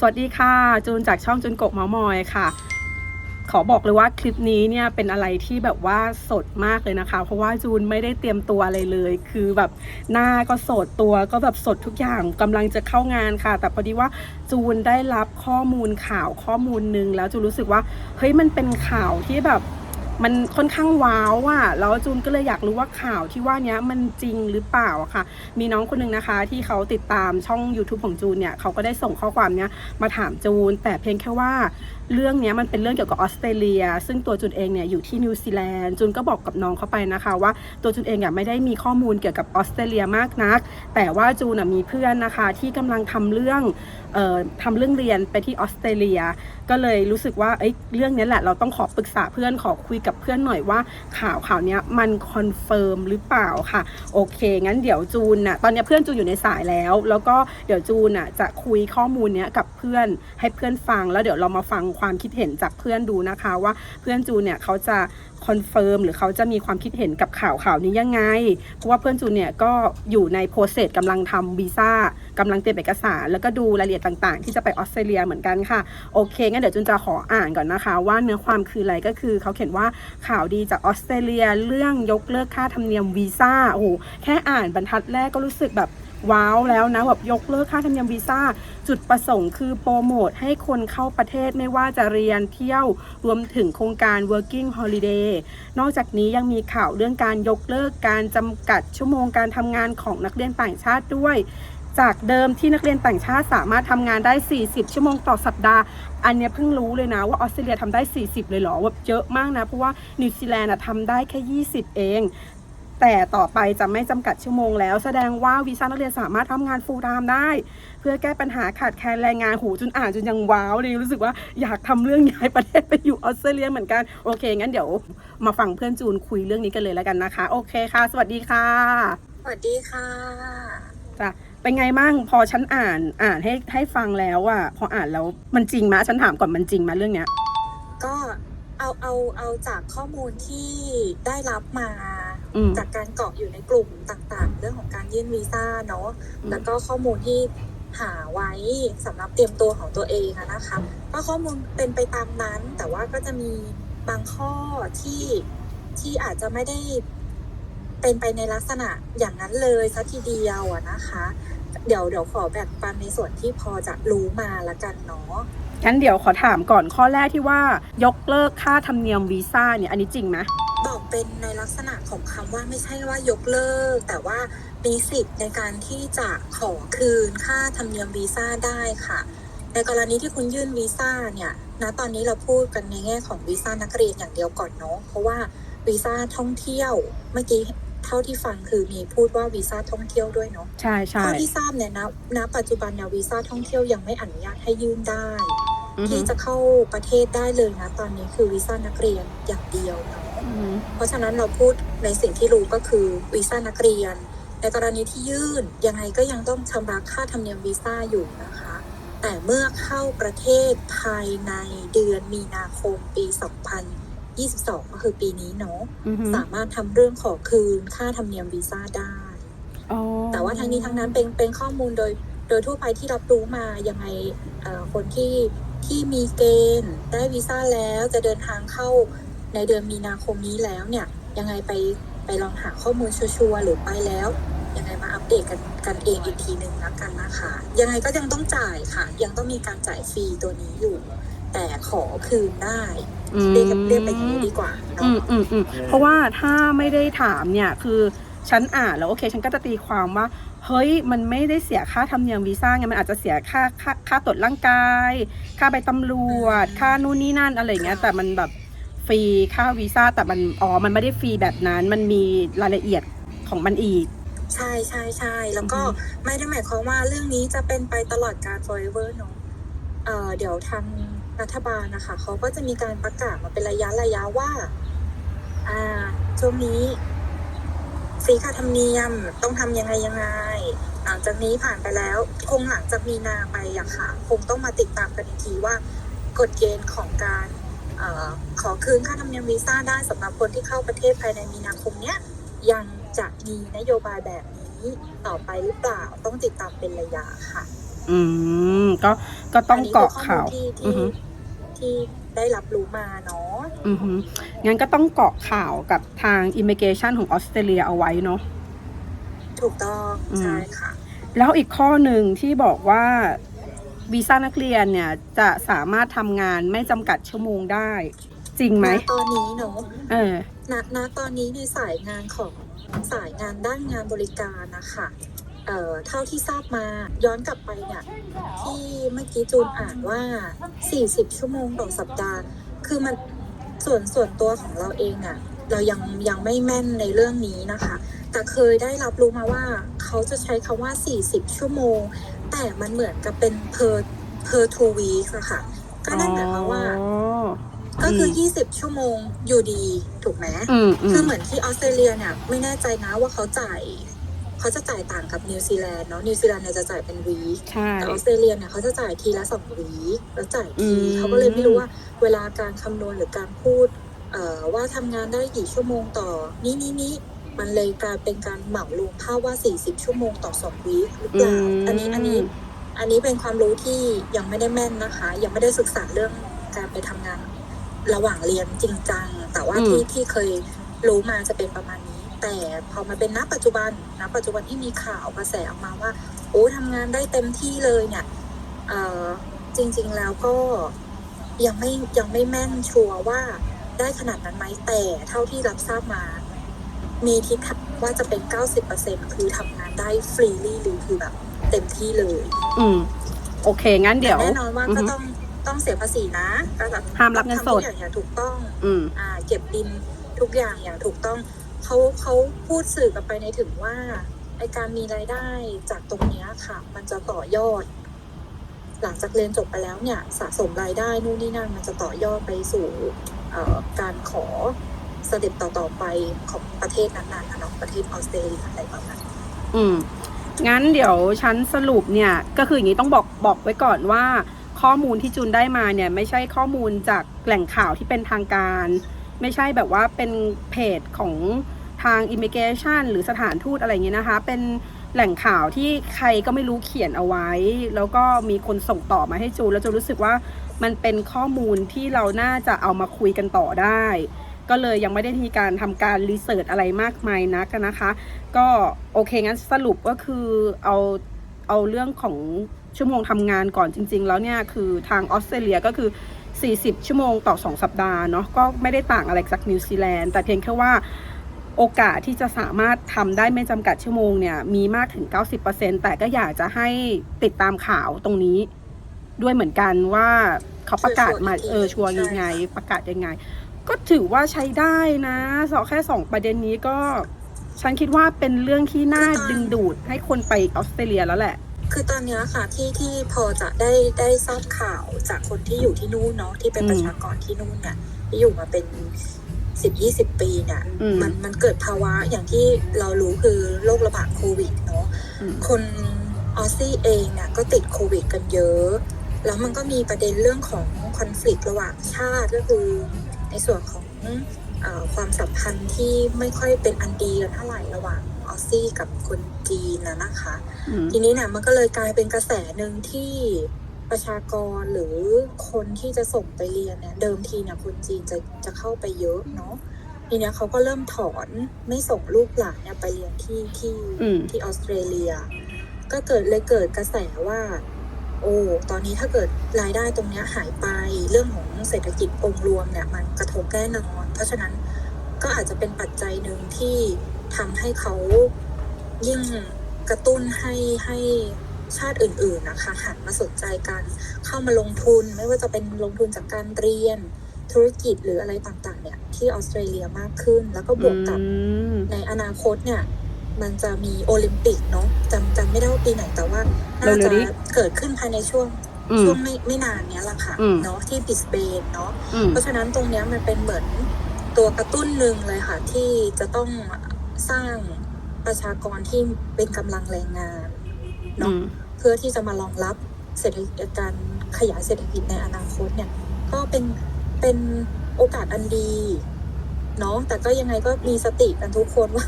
สวัสดีค่ะ จูนจากช่องจูนกกเมามอยค่ะ ขอบอกเลยว่าคลิปนี้เนี่ยเป็นอะไรที่แบบว่าสดมากเลยนะคะ เพราะว่าจูนไม่ได้เตรียมตัวอะไรเลย คือแบบหน้าก็สดตัวก็แบบสดทุกอย่างกำลังจะเข้างานค่ะ แต่พอดีว่าจูนได้รับข้อมูลข่าวข้อมูลหนึ่งแล้วจูนรู้สึกว่าเฮ้ยมันเป็นข่าวที่แบบ มันค่อนข้างว้าวอะแล้วจูนก็เลยอยากรู้ว่าข่าวที่ว่านี้มันจริงหรือเปล่าอะค่ะ มีน้องคนหนึ่งนะคะ ที่เขาติดตามช่อง YouTube ของจูนเนี่ยเขาก็ได้ส่งข้อความเนี้ยมาถามจูน แต่เพียงแค่ว่า เรื่องนี้มันเป็นเรื่องเกี่ยวกับออสเตรเลีย ซึ่งตัวจูนเองเนี่ยอยู่ที่นิวซีแลนด์จูนก็บอกกับน้องเขาไปนะคะว่าตัวจูนเองอะไม่ได้มีข้อมูลเกี่ยวกับออสเตรเลียมากนัก แต่ว่าจูนอะมีเพื่อนนะคะที่กำลังทำเรื่องเอ่อทำเรื่องเรียนไปที่ออสเตรเลีย ก็เลยรู้สึกว่าเอ้ยเรื่องนี้แหละเราต้องขอปรึกษาเพื่อนขอคุยกับเพื่อนหน่อยว่าข่าวข่าวนี้มันคอนเฟิร์มหรือเปล่าค่ะโอเคงั้นเดี๋ยวจูนน่ะตอนนี้เพื่อนจูนอยู่ในสายแล้ว แล้วก็เดี๋ยวจูนน่ะจะคุยข้อมูลเนี้ยกับเพื่อนให้เพื่อนฟังแล้วเดี๋ยวเรามาฟังความคิดเห็นจากเพื่อนดูนะคะว่าเพื่อนจูนเนี่ยเขาจะคอนเฟิร์มหรือเขาจะมีความคิดเห็นกับข่าวข่าวนี้ยังไง เพราะว่าเพื่อนจูนเนี่ยก็อยู่ในโปรเซสกำลังทำวีซ่ากำลังเตรียมเอกสาร แล้วก็ดูรายละเอียดต่างๆ ที่จะไปออสเตรเลียเหมือนกันค่ะ โอเคงั้นเดี๋ยวจุนจะขออ่านก่อนนะคะ ว่าเนื้อความคืออะไรก็คือเขาเขียนว่าข่าวดีจากออสเตรเลียเรื่องยกเลิกค่าธรรมเนียมวีซ่าโอ้โหแค่อ่านบรรทัดแรกก็รู้สึกแบบ ว้าวแล้วนะแบบยกเลิกค่าธรรมเนียมวีซ่า จุดประสงค์คือโปรโมทให้คนเข้าประเทศไม่ว่าจะเรียนเที่ยวรวมถึงโครงการ working holiday นอกจากนี้ยังมีข่าวเรื่องการยกเลิกการจำกัดชั่วโมงการทำงานของนักเรียนต่างชาติด้วยจากเดิมที่นักเรียนต่างชาติสามารถทำงานได้ 40 ชั่วโมงต่อสัปดาห์ อันนี้เพิ่งรู้เลยนะว่าออสเตรเลียทำได้ 40 เลยเหรอแบบเยอะมากนะ เพราะว่านิวซีแลนด์ทำได้แค่ 20 เอง แต่ต่อไปจะไม่จำกัดชั่วโมงแล้ว แสดงว่าวีซ่านักเรียนสามารถทำงาน full time ได้ เพื่อแก้ปัญหาขาดแคลนแรงงานหูจนอ่านจนยังว้าวเลยรู้สึกว่าอยากทำเรื่องย้ายประเทศไปอยู่ออสเตรเลียเหมือนกัน โอเค งั้นเดี๋ยวมาฟังเพื่อนจูนคุยเรื่องนี้กันเลยแล้วกันนะคะ โอเคค่ะ สวัสดีค่ะ สวัสดีค่ะจ้ะเป็นไงมั่งพอฉันอ่านอ่านให้ให้ฟังแล้วอะพออ่านแล้วมันจริงไหมฉันถามก่อนมันจริงไหมเรื่องเนี้ย ก็เอาเอาเอาจากข้อมูลที่ได้รับมาอืม จากการเกาะอยู่ในกลุ่มต่างๆ เรื่องของการยื่นวีซ่าเนาะอืมแล้วก็ข้อมูลที่หาไว้สำหรับเตรียมตัวของตัวเองอะนะคะ ก็ข้อมูลเป็นไปตามนั้น แต่ว่าก็จะมีบางข้อที่ที่อาจจะไม่ได้เป็นไปในลักษณะอย่างนั้นเลยสัทีเดียวอะนะคะ เดี๋ยวเดี๋ยวขอแบ่งปันในส่วนที่พอจะรู้มาละกันเนาะ งั้นเดี๋ยวขอถามก่อนข้อแรกที่ว่ายกเลิกค่าธรรมเนียมวีซ่าเนี่ยอันนี้จริงไหมบอกเป็นในลักษณะของคำว่าไม่ใช่ว่ายกเลิก แต่ว่ามีสิทธิ์ในการที่จะขอคืนค่าธรรมเนียมวีซ่าได้ค่ะ ในกรณีที่คุณยื่นวีซ่าเนี่ยณตอนนี้เราพูดกันในแง่ของวีซ่านักเรียนอย่างเดียวก่อนเนาะเพราะว่าวีซ่าท่องเที่ยวเมื่อกี้ เท่าที่ฟังคือมีพูดว่าวีซ่าท่องเที่ยวด้วยเนาะใช่ใช่เท่าที่ทราบเนี่ยณณปัจจุบันเนี่ยวีซ่าท่องเที่ยวยังไม่อนุญาตให้ยื่นได้อือฮึที่จะเข้าประเทศได้เลยนะตอนนี้คือวีซ่านักเรียนอย่างเดียวเนาะอือฮึเพราะฉะนั้นเราพูดในสิ่งที่รู้ก็คือวีซ่านักเรียนในกรณีที่ยื่นยังไงก็ยังต้องชำระค่าธรรมเนียมวีซ่าอยู่นะคะ แต่เมื่อเข้าประเทศภายในเดือนมีนาคมปี 2022 ก็คือปีนี้เนาะอือฮึสามารถทำเรื่องขอคืนค่าธรรมเนียมวีซ่าได้อ๋อแต่ว่าทั้งนี้ทั้งนั้นเป็นเป็นข้อมูลโดยโดยทั่วไปที่รับรู้มายังไงเอ่อคนที่ที่มีเกณฑ์ได้วีซ่าแล้วจะเดินทางเข้าในเดือนมีนาคมนี้แล้วเนี่ย ยังไงไปไปลองหาข้อมูลชัวร์ๆหรือไปแล้ว ยังไงมาอัปเดตกันกันเองอีกทีหนึ่งแล้วกันนะคะ ยังไงก็ยังต้องจ่ายค่ะ ยังต้องมีการจ่ายฟรีตัวนี้อยู่ แต่ขอคืนได้อืม เรียกกันเรียกไปอย่างนี้ดีกว่าอืเนาะมอืมอืมเพราะว่าถ้าไม่ได้ถามเนี่ยคือฉันอ่านแล้วโอเค ฉันก็จะตีความว่า เฮ้ยมันไม่ได้เสียค่าธรรมเนียมวีซ่าไงมันอาจจะเสียค่าค่าค่าตรวจร่างกาย ค่าใบตำรวจ ค่านู่นนี่นั่นอะไรอย่างเงี้ยแต่มันแบบฟรีค่าวีซ่าแต่มันอ๋อมันไม่ได้ฟรีแบบนั้น มันมีรายละเอียดของมันอีกใช่ใช่ใช่แล้วก็อือฮึไม่ได้หมายความว่าเรื่องนี้จะเป็นไปตลอดการ forever เนอะเอ่อเดี๋ยวทาง รัฐบาลนะคะเขาก็จะมีการประกาศมาเป็นระยะระยะว่า อ่าช่วงนี้ฟรีค่าธรรมเนียมต้องทำยังไงยังไง หลังจากนี้ผ่านไปแล้วคงหลังจากมีนาไปอะค่ะ คงต้องมาติดตามกันอีกทีว่ากฎเกณฑ์ของการเออขอคืนค่าธรรมเนียมวีซ่าได้สำหรับคนที่เข้าประเทศภายในมีนาคมเนี้ยยังจะมีนโยบายแบบนี้ต่อไปหรือเปล่าต้องติดตามเป็นระยะค่ะ อืมก็ก็ต้องนนี้เกาะคือข่าวข้อมูลที่อือ ที่ฮึที่ได้รับรู้มาเนาะอือฮึงั้นก็ต้องเกาะข่าวกับทางอิมิเกชันของออสเตรเลียเอาไว้เนาะถูกต้องอืมใช่ค่ะ แล้วอีกข้อหนึ่งที่บอกว่าวีซ่านักเรียนเนี่ยจะสามารถทำงานไม่จำกัดชั่วโมงได้ จริงไหมณตอนนี้เนาะเออณณตอนนี้ในสายงานของสายงานด้านงานบริการนะคะ เอ่อเท่าที่ทราบมาย้อนกลับไปเนี่ยที่เมื่อกี้จูนอ่านว่า 40 ชั่วโมงต่อสัปดาห์ คือมันส่วนส่วนตัวของเราเองอะเรายังยังไม่แม่นในเรื่องนี้นะคะ แต่เคยได้รับรู้มาว่าเขาจะใช้คำว่า 40 ชั่วโมง แต่มันเหมือนกับเป็น per per two weeks อะค่ะ ก็นั่นหมายความว่าอ๋อก็คืออืม20 ชั่วโมงอยู่ดี ถูกไหมอืมอืคือมเหมือนที่ออสเตรเลียเนี่ย ไม่แน่ใจนะว่าเขาจ่าย เขาจะจ่ายต่างกับนิวซีแลนด์เนาะนิวซีแลนด์เนี่ยจะจ่ายเป็นวีคใช่แต่ออสเตรเลียเนี่ยเขาจะจ่ายทีละสองวีคแล้วจ่ายอืทีมเขาก็เลยไม่รู้ว่าเวลาการคำนวณหรือการพูดเอ่อว่าทำงานได้กี่ชั่วโมงต่อ นี้นี้นี้มันเลยกลายเป็นการเหมารวมภาพว่า 40 ชั่วโมงต่อสองวีคหรือเปล่า อันนี้อันนี้อันนี้เป็นความรู้ที่ยังไม่ได้แม่นนะคะ ยังไม่ได้ศึกษาเรื่องการไปทำงานระหว่างเรียนจริงจัง แต่ว่าอืมที่ที่เคยรู้มาจะเป็นประมาณนี้ แต่พอมาเป็นณปัจจุบันณปัจจุบันที่มีข่าวกระแสออกมาว่าโอ้ทำงานได้เต็มที่เลยเนี่ยเอ่อจริง ๆแล้วก็ยังไม่ยังไม่แม่นชัวร์ว่าได้ขนาดนั้นไหมแต่เท่าที่รับทราบมา มีทิศทางว่าจะเป็น 90%คือทำงานได้ฟรีลี่หรือคือแบบเต็มที่เลย อืม โอเค งั้นเดี๋ยวแต่แน่นอนว่าอือก็ฮึต้องต้องเสียภาษีนะก็แบบห้ามรับเงินสดทำทุกอย่างอย่างถูกต้อง อืม อ่า เก็บบินทุกอย่างอย่างถูกต้อง เขาเขาพูดสื่อกันไปในถึงว่าไอการมีรายได้จากตรงเนี้ยค่ะ มันจะต่อยอด หลังจากเรียนจบไปแล้วเนี่ย สะสมรายได้นู่นนี่นั่นมันจะต่อยอดไปสู่การขอสเต็ปต่อๆไปของประเทศนั้นๆนะเนาะประเทศออสเตรเลียอะไรประมาณนั้นอืมงั้นเดี๋ยวฉันสรุปเนี่ยก็คืออย่างนี้ต้องบอกบอกไว้ก่อนว่า ข้อมูลที่จูนได้มาเนี่ย ไม่ใช่ข้อมูลจากแหล่งข่าวที่เป็นทางการ ไม่ใช่แบบว่าเป็นเพจของทาง Immigration หรือสถานทูตอะไรเงี้ยนะคะ เป็นแหล่งข่าวที่ใครก็ไม่รู้เขียนเอาไว้ แล้วก็มีคนส่งต่อมาให้จูนแล้วจูนรู้สึกว่ามันเป็นข้อมูลที่เราน่าจะเอามาคุยกันต่อได้ ก็เลยยังไม่ได้มีการทำการรีเสิร์ชอะไรมากมายนักนะคะ ก็โอเคงั้นสรุปก็คือเอาเอาเรื่องของชั่วโมงทำงานก่อนจริง ๆ แล้วเนี่ยคือทางออสเตรเลียก็คือ 40 ชั่วโมงต่อ 2 สัปดาห์เนาะก็ไม่ได้ต่างอะไรจากนิวซีแลนด์แต่เพียงแค่ว่าโอกาสที่จะสามารถทำได้ไม่จำกัดชั่วโมงเนี่ยมีมากถึง 90%แต่ก็อยากจะให้ติดตามข่าวตรงนี้ด้วยเหมือนกันว่าเขาประกาศมาเออชัวร์ยังไง ประกาศยังไง ก็ถือว่าใช้ได้นะสองแค่สองประเด็นนี้ก็ ฉันคิดว่าเป็นเรื่องที่น่าดึงดูดให้คนไปออสเตรเลียแล้วแหละ คือตอนเนี้ยค่ะที่ที่พอจะได้ได้ทราบข่าวจากคนที่อยู่ที่นู่นเนาะที่เป็นอืมประชากรที่นู่นเนี่ยที่อยู่มาเป็นสิบยี่สิบปีเนี่ยอืมมันมันเกิดภาวะอย่างที่เรารู้คือโรคระบาดโควิดเนาะอืมคนออสซี่เองเนี่ยก็ติดโควิด กันเยอะ แล้วมันก็มีประเด็นเรื่องของคอน FLICT ระหว่างชาติก็คือในส่วนของเออความสัมพันธ์ที่ไม่ค่อยเป็นอันดีกันเท่าไหร่ระหว่างออส ซี่กับคนจีนนะนะคะอืมทีนี้เนี่ยมันก็เลยกลายเป็นกระแสหนึ่งที่ประชากรหรือคนที่จะส่งไปเรียนเนี่ยเดิมทีเนี่ยคนจีนจะจะเข้าไปเยอะเนาะทีเนี้ยเขาก็เริ่มถอนไม่ส่งลูกหลานเนี่ยไปเรียนที่ที่อืมที่ออสเตรเลีย ก็เกิดเลยเกิดกระแสว่า โอ้ตอนนี้ถ้าเกิดรายได้ตรงเนี้ยหายไปเรื่องของเศรษฐกิจองค์รวมเนี่ยมันกระทบแน่นอน เพราะฉะนั้นก็อาจจะเป็นปัจจัยหนึ่งที่ ทำให้เขายิ่งกระตุ้นให้ให้ชาติอื่นๆนะคะหันมาสนใจการเข้ามาลงทุน ไม่ว่าจะเป็นลงทุนจากการเรียนธุรกิจหรืออะไรต่างๆ เนี่ยที่ออสเตรเลียมากขึ้น แล้วก็บวกกับอืมในอนาคตเนี่ยมันจะมีโอลิมปิกเนาะจำจำไม่ได้ว่าปีไหนแต่ว่า น่าจะเร็วๆนี้เกิดขึ้นภายในช่วงอืมช่วงไม่ไม่นานเนี้ยแหละค่ะอืมเนาะที่บิสเบนเนาะอืมเพราะฉะนั้นตรงเนี้ยมันเป็นเหมือนตัวกระตุ้นหนึ่งเลยค่ะ ที่จะต้อง สร้างประชากรที่เป็นกำลังแรงงานอืเนาะมเพื่อที่จะมารองรับเศรษฐกิจการขยายเศรษฐกิจในอนาคตเนี่ย ก็เป็นเป็นโอกาสอันดีเนาะแต่ก็ยังไงก็มีสติกันทุกคนว่า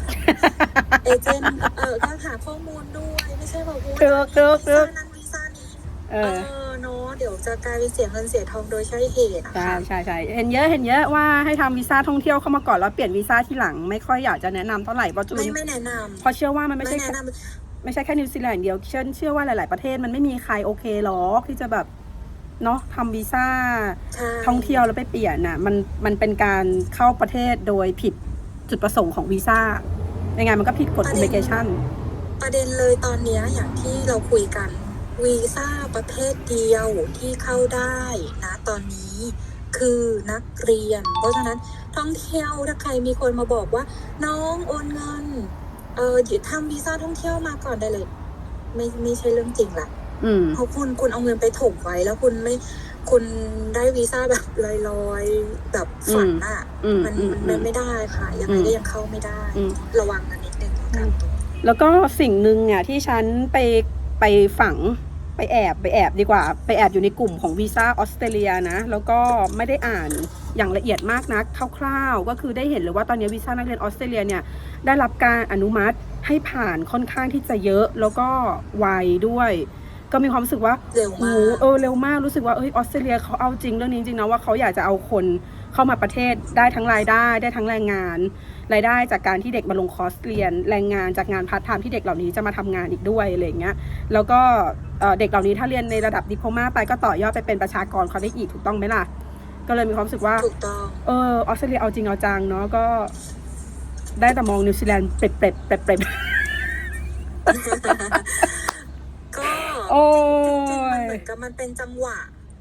เอเจนต์เออก็หาข้อมูลด้วย ไม่ใช่แบบว่าถูกถูกถูวีซ่ากนั้นวีซ่านี้เอเอออ เนาะเดี๋ยวจะกลายเป็นเสียเงินเสียทองโดยใช่เหตุอะใช่ค่ะ ใช่ใช่เห็นเยอะเห็นเยอะว่าให้ทำวีซ่าท่องเที่ยวเข้ามาก่อนแล้วเปลี่ยนวีซ่าที่หลังไม่ค่อยอยากจะแนะนำเท่าไหร่เพราะจูไม่นไม่แนะนำเพราะเชื่อว่ามันไม่ไม่ใช่แนะแค่นำไม่ใช่แค่นิวซีแลนด์เดียวเชื่อเชื่อว่าหลาย ๆ ประเทศมันไม่มีใครโอเคหรอกที่จะแบบเนาะทำวีซ่าใช่ท่องเที่ยวแล้วไปเปลี่ยนน่ะมันมันเป็นการเข้าประเทศโดยผิดจุดประสงค์ของวีซ่ายังไงมันก็ผิดกฎอิมิเกชันประเด็นเลยตอนเนี้ยอย่างที่เราคุยกัน วีซ่าประเภทเดียวที่เข้าได้นะตอนนี้คือนักเรียน เพราะฉะนั้นท่องเที่ยวถ้าใครมีคนมาบอกว่า น้องโอนเงิน เออเดี๋ยวทำวีซ่าท่องเที่ยวมาก่อนได้เลย ไม่ไม่ใช่เรื่องจริงละอืมเพราะคุณคุณเอาเงินไปถมไว้แล้วคุณไม่คุณได้วีซ่าแบบลอยๆ แบบฝันอะอืมมันอืมมันอืมันมไม่ได้ค่ะ ยังไงอืมก็ยังเข้าไม่ได้อืมระวังกันนิดนึงแล้วกันตรงนี้แล้วก็สิ่งหนึ่งเนี่ยที่ฉันไปไปฝัง ไปแอบไปแอบดีกว่า ไปแอบอยู่ในกลุ่มของวีซ่าออสเตรเลียนะ แล้วก็ไม่ได้อ่านอย่างละเอียดมากนักคร่าวๆ ก็คือได้เห็นเลยว่าตอนนี้วีซ่านักเรียนออสเตรเลียเนี่ยได้รับการอนุมัติให้ผ่านค่อนข้างที่จะเยอะแล้วก็ไวด้วย ก็มีความรู้สึกว่าเร็วโอ้มาโหกเออเร็วมากรู้สึกว่าเอ้ยออสเตรเลียเขาเอาจริงเรื่องนี้จริงๆนะว่าเขาอยากจะเอาคนเข้ามาประเทศได้ทั้งรายได้ได้ทั้งแรงงาน รายได้จากการที่เด็กมาลงคอร์สเรียน แรงงานจากงานพาร์ทไทม์ที่เด็กเหล่านี้จะมาทำงานอีกด้วยอะไรอย่างเงี้ยแล้วก็ เอ่อเด็กเหล่านี้ถ้าเรียนในระดับดิโพมาไปก็ต่อยอดไปเป็นประชากรเขาได้อีกถูกต้องไหมล่ะ ก็เลยมีความรู้สึกว่าถูกต้องเออออสเตรเลียเอาจริงเอาจังเนาะก็ ได้แต่มองนิวซีแลนด์เปรบเปรบเปรบเปรบก็โอ้จริงๆมันยเหมือนกับมันเป็นจังหวะ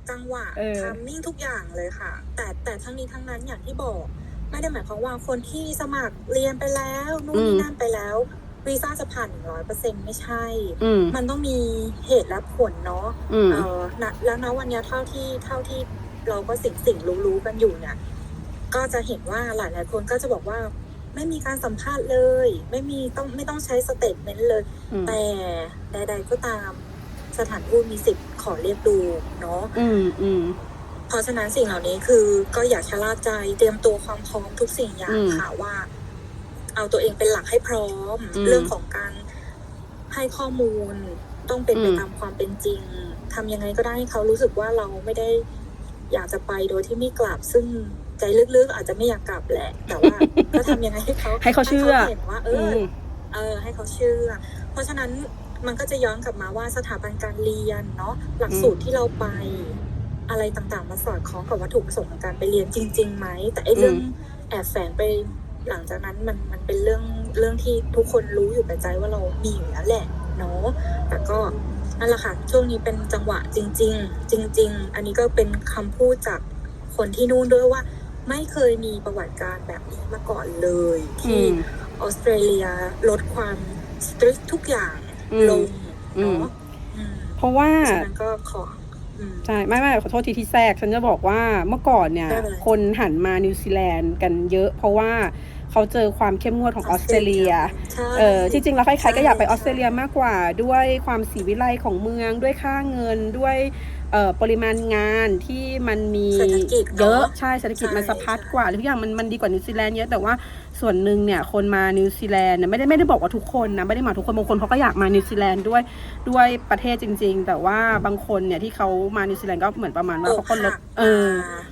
จังหวะเออทัมมิ่งทุกอย่างเลยค่ะ แต่แต่ทั้งนี้ทั้งนั้นอย่างที่บอก ไม่ได้หมายความว่าคนที่สมัครเรียนไปแล้วนู่นนี่นั่นไปแล้ว วีซ่าจะผ่านหนึ่งร้อยเปอร์เซ็นไม่ใช่ อืม มันต้องมีเหตุและผลเนาะอืม เออนะแล้วนะวันเนี้ยเท่าที่เท่าที่เราก็สิ่งสิ่งรู้รู้ๆกันอยู่เนี่ย ก็จะเห็นว่าหลายหลายๆคนก็จะบอกว่า ไม่มีการสัมภาษณ์เลย ไม่มีต้องไม่ต้องใช้สเตทเมนต์เลย อืม แต่ใด ๆ ก็ตามสถานทูตมีสิทธิ์ขอเรียกดูเนาะ อืม อืม เพราะฉะนั้นสิ่งเหล่านี้คือก็อย่าชะล่าใจเตรียมตัวความพร้อมทุกสิ่งอย่างอืม ค่ะว่า เอาตัวเองเป็นหลักให้พร้อม อืม เรื่องของการให้ข้อมูลต้องเป็นไปอืมตามความเป็นจริงทำยังไงก็ได้ให้เขารู้สึกว่าเราไม่ได้อยากจะไปโดยที่ไม่กลับ ซึ่งใจลึกๆอาจจะไม่อยากกลับแหละ แต่ว่า ก็ทำยังไงให้เขาให้เขาเชื่อ เห็นว่าเออือมเออให้เขาเชื่อ เพราะฉะนั้นมันก็จะย้อนกลับมาว่าสถาบันการเรียนเนาะหลักสูตรที่เราไป อะไรต่างๆมาสอดคล้องกับวัตถุประสงค์ของการไปเรียนจริงๆไหมแต่ไอ้เรื่องอืมแอบแฝงไป หลังจากนั้นมันมันเป็นเรื่องเรื่องที่ทุกคนรู้อยู่แต่ใจว่าเรามีอยู่แล้วแหละเนาะแต่ก็นั่นแหละค่ะช่วงนี้เป็นจังหวะจริง ๆ จริง ๆ อันนี้ก็เป็นคำพูดจากคนที่นู่นด้วยว่า ไม่เคยมีประวัติการแบบนี้มาก่อนเลยอืที่มออสเตรเลียลดความสตริกทุกอย่างอืมลงอืมเนาะอืมเพราะว่าฉะนั้นก็ขออืม ใช่ไม่ไม่ขอโทษทีที่แทรก ฉันจะบอกว่าเมื่อก่อนเนี่ยไม่เป็นไรคนหันมานิวซีแลนด์กันเยอะ เพราะว่าเขาเจอความเข้มงวดของออสเตรเลียใช่เออที่จริงแล้วใครๆก็อยากไปอใช่อสเตรเลียมากกว่า ด้วยความสีวิไลของเมือง ด้วยค่าเงิน ด้วยเอ่อปริมาณงานที่มันมีเศรษฐกิจเนอะเยอะ ใช่เศรษฐกิจใช่มันสะพัดใช่กว่าทุกอย่างมันมันดีกว่านิวซีแลนด์เยอะแต่ว่า ส่วนหนึ่งเนี่ยคนมานิวซีแลนด์เนี่ยไม่ได้ไม่ได้บอกว่าทุกคนนะไม่ได้มาทุกคนบางคนเขาก็อยากมานิวซีแลนด์ด้วยด้วยประเทศจริง ๆ แต่ว่าบางคนเนี่ยที่เขามานิวซีแลนด์ก็เหมือนประมาณว่าเขาก็ลดเออ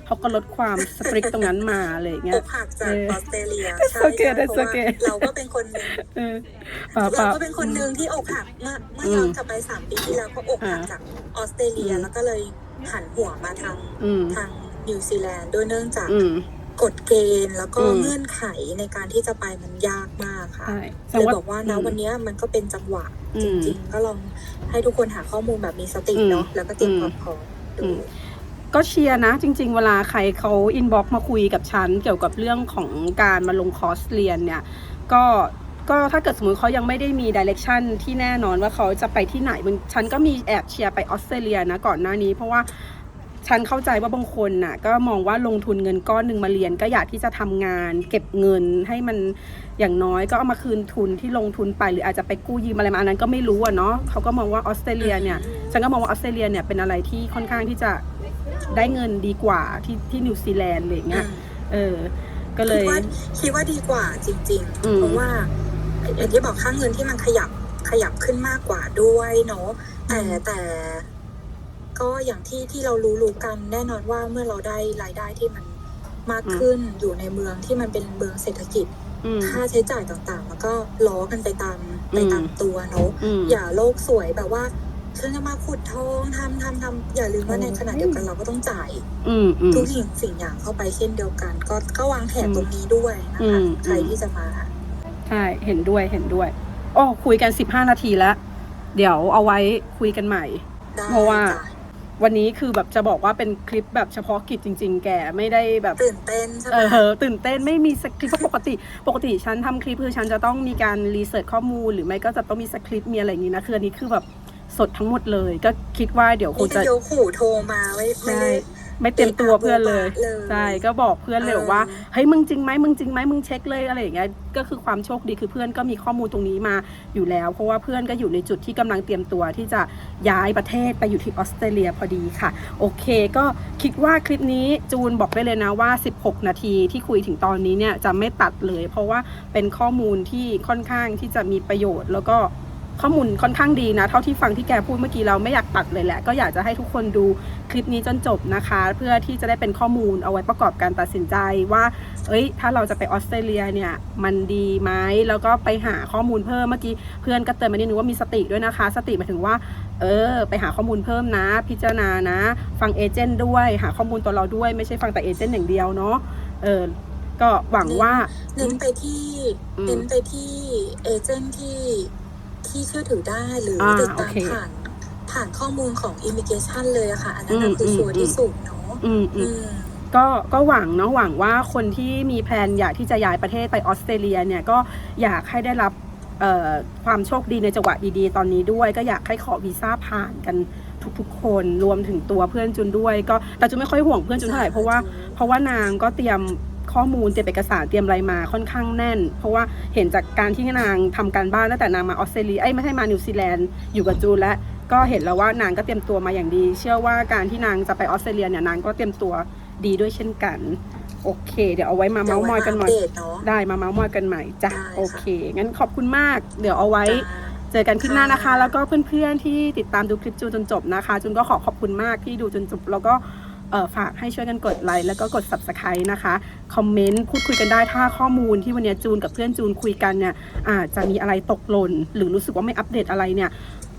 เขาก็ลดความสตริกตรงนั้นมาอะไรอย่างเงี้อยกหักจากเออออสเตรเลีย That's ใช่ okay, ใช่ that's เพราะว่า okay เราก็เป็นคนหนึ่งเออเปล่าเปเราล่าก็เป็นคนหนึ่งที่อกหักเมื่อเมื่อย้อนกลับไปสามปีที่แล้วก็อกหักอ่าจากออสเตรเลียอืมแล้วก็เลยหันหัวมาทางอืมทางนิวซีแลนด์ด้วยเนื่องจากอืม กฎเกณฑ์แล้วก็อืมเงื่อนไขในการที่จะไปมันยากมากค่ะใช่เลยบอกว่านะอืมวันเนี้ยมันก็เป็นจังหวะอืจม ริงๆก็ลองให้ทุกคนหาข้อมูลแบบมีสติอืมเนาะแล้วก็เตรียมอืม ความพร้อมอืดูมก็เชียร์นะ จริง ๆ เวลาใครเขาอินบ็อกมาคุยกับฉัน เกี่ยวกับเรื่องของการมาลงคอร์สเรียนเนี่ย ก็ก็ถ้าเกิดสมมติเขายังไม่ได้มีดิเรกชันที่แน่นอนว่าเขาจะไปที่ไหนมึงฉันก็มีแอบเชียร์ไปออสเตรเลียนะก่อนหน้านี้ เพราะว่า ฉันเข้าใจว่าบางคนน่ะก็มองว่าลงทุนเงินก้อนหนึ่งมาเรียน ก็อยากที่จะทำงาน เก็บเงินให้มันอย่างน้อยก็เอามาคืนทุนที่ลงทุนไปหรืออาจจะไปกู้ยืมอะไรมาอันนั้นก็ไม่รู้อะเนาะเขาก็มองว่าออสเตรเลียเนี่ยฉันก็มองว่าออสเตรเลียเนี่ยเป็นอะไรที่ค่อนข้างที่จะได้เงินดีกว่าที่ที่นิวซีแลนด์อะไรอย่างเงี้ยเออ ก็เลคิดยว่าคิดว่าดีกว่าจริงอืๆมเพราะว่าอย่างที่บอกค่าเงินที่มันขยับขยับขึ้นมากกว่าด้วยเนาะแต่แต่ ก็อย่างที่ที่เรารู้รู้กันแน่นอนว่าเมื่อเราได้รายได้ที่มันมากขึ้นอยู่ในเมืองที่มันเป็นเมืองเศรษฐกิจอืมค่าใช้จ่ายต่างๆ แล้วก็ล้อกันไปตามไปตามอืมตัวเนาะอืมอย่าโลกสวยแบบว่าฉันจะมาขุดทองทำทำทำอย่าลืมว่าในขณะเดียวกันเราก็ต้องจ่ายอืมอืมทุกสิ่งสิ่งอย่างเข้าไปเช่นเดียวกัน ก็ก็วางแผนอืมตรงนี้ด้วยนะอืคะมใครที่จะมาใช่เห็นด้วยเห็นด้วยโอ้คุยกันสิบห้านาทีแล้ว เดี๋ยวเอาไว้คุยกันใหม่ได้เพราะว่าจ้ะ วันนี้คือแบบจะบอกว่าเป็นคลิปแบบเฉพาะกิจจริง ๆ แกไม่ได้แบบตื่นเต้นใช่ไหเอมอตื่นเต้นไม่มีสคริปต์เพราะปกติ ปกติฉันทำคลิปคือฉันจะต้องมีการรีเสิร์ชข้อมูล หรือไม่ก็จะต้องมีสคริปต์มีอะไรอย่างนี้นะคืออันนี้คือแบบสดทั้งหมดเลย ก็คิดว่าเดี๋ยวคนี่งจะจะยกหูโทรมาไม่ไม่ใช่ ได้ไม่เตรียมตัวเพื่อนเลยเลยใช่ก็บอกเพื่อนเลยเออว่าเฮ้ยมึงจริงไหมมึงจริงไหมมึงเช็คเลยอะไรอย่างเงี้ยก็คือความโชคดีคือเพื่อนก็มีข้อมูลตรงนี้มาอยู่แล้ว เพราะว่าเพื่อนก็อยู่ในจุดที่กำลังเตรียมตัวที่จะย้ายประเทศไปอยู่ที่ออสเตรเลียพอดีค่ะ โอเค ก็คิดว่าคลิปนี้จูนบอกได้เลยนะว่า 16 นาทีที่คุยถึงตอนนี้เนี่ยจะไม่ตัดเลย เพราะว่าเป็นข้อมูลที่ค่อนข้างที่จะมีประโยชน์แล้วก็ ข้อมูลค่อนข้างดีนะ เท่าที่ฟังที่แกพูดเมื่อกี้เราไม่อยากตัดเลยแหละ ก็อยากจะให้ทุกคนดูคลิปนี้จนจบนะคะ เพื่อที่จะได้เป็นข้อมูลเอาไว้ประกอบการตัดสินใจว่า เอ้ย ถ้าเราจะไปออสเตรเลียเนี่ย มันดีไหมแล้วก็ไปหาข้อมูลเพิ่มเมื่อกี้เพื่อนก็เตือนมานิดนึงว่ามีสติด้วยนะคะ สติหมายถึงว่า เออ ไปหาข้อมูลเพิ่มนะ พิจารณานะ ฟังเอเจนต์ด้วย หาข้อมูลตัวเราด้วย ไม่ใช่ฟังแต่เอเจนต์อย่างเดียวเนาะ เออก็หวังว่า เน้นไปที่อืมเน้นไปที่เอเจนต์ที่ ที่เชื่อถือได้หรืออาติดตามโอเคผ่านผ่านข้อมูลของ immigration เลยอะค่ะ อันนั้นน่ะอืมคืออืมชัวร์ที่สุดเนาะอืมอือืมมก็ก็หวังเนาะหวังว่าคนที่มีแพลนอยากที่จะย้ายประเทศไปออสเตรเลียเนี่ยก็อยากให้ได้รับเอ่อความโชคดีในจังหวะดีๆ ตอนนี้ด้วย ก็อยากให้ขอวีซ่าผ่านกันทุกๆคนรวมถึงตัวเพื่อนจุนด้วย ก็แต่จุนไม่ค่อยห่วงเพื่อนจุนเท่าไหร่เพราะว่าเพราะว่านางก็เตรียม ข้อมูลเตรียมเอกสารเตรียมอะไรมาค่อนข้างแน่น เพราะว่าเห็นจากการที่นางทำการบ้านตั้งแต่นางมาออสเตรเลียไอ้ยไม่ใช่มานิวซีแลนด์อยู่กับจูนและก็เห็นแล้วว่านางก็เตรียมตัวมาอย่างดี เชื่อว่าการที่นางจะไปออสเตรเลียเนี่ยนางก็เตรียมตัวดีด้วยเช่นกันโอเค เดี๋ยวเอาไว้มาเมาส์มอยกันหน่อยเดี๋ยวไว้มาอัปเดตเนาะได้มาเมาส์มอยกันใหม่จ้ะได้ค่ะโอเค งั้นขอบคุณมาก เดี๋ยวเอาไว้จ้าเจอกันคลิปหน้านะคะค่ะแล้วก็เพื่อนๆที่ติดตามดูคลิปจูนจนจบนะคะจูนก็ขอขอบคุณมากที่ดูจนจบ แล้วก็เอ่อ ฝากให้ช่วยกันกดไลค์แล้วก็กด subscribe นะคะคอมเมนต์พูดคุยกันได้ถ้าข้อมูลที่วันนี้จูนกับเพื่อนจูนคุยกันเนี่ยอาจจะมีอะไรตกหล่นหรือรู้สึกว่าไม่อัปเดตอะไรเนี่ย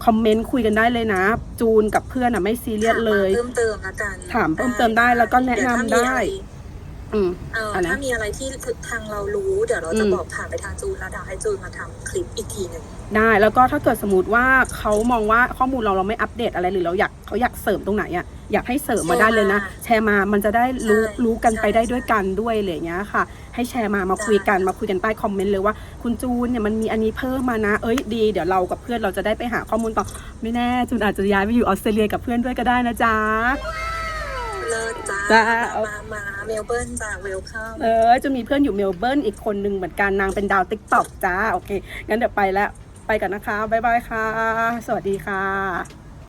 คอมเมนต์คุยกันได้เลยนะ จูนกับเพื่อนอะไม่ซีเรียสเลยถามมาเพิ่มเติมละกันถามเพิ่มเติมได้แล้วก็แนะนำได้เยวถ้ามี อะไรอืมเอออะไรถ้ามีอะไรที่ทางเรารู้เดี๋ยวเราจะอืมบอกผ่านไปทางจูนแล้วเดี๋ยวให้จูนมาทำคลิปอีกทีหนึ่งได้แล้วก็ถ้าเกิดสมมติว่าเขามองว่าข้อมูลเราเราไม่อัปเดตอะไรหรือเราอยากเขาอยากเสริมตรงไหนอะอยากให้เสริมมาได้เลยนะ แชร์มามันจะได้รู้ใช่รู้กันไปใช่ได้ด้วยกันด้วยอะไรอย่างเงี้ยค่ะ ให้แชร์มามาคุยกันมาคุยกันใต้คอมเมนต์เลยว่า คุณจูนเนี่ยมันมีอันนี้เพิ่มมานะ เอ้ยดีเดี๋ยวเรากับเพื่อนเราจะได้ไปหาข้อมูลต่อไม่แน่จูนอาจจะย้ายไปอยู่ออสเตรเลียกับเพื่อนด้วยก็ได้นะจ๊ะ เลิศจ้าจ้ามามาเมลเบิร์นจ้าเวลคัมเออ จะมีเพื่อนอยู่เมลเบิร์นอีกคนหนึ่งเหมือนกันนางเป็นดาวติ๊กต็อกจ้า โอเค งั้นเดี๋ยวไปแล้ว ไปกันนะคะ บ๊ายบายค่ะ สวัสดีค่ะ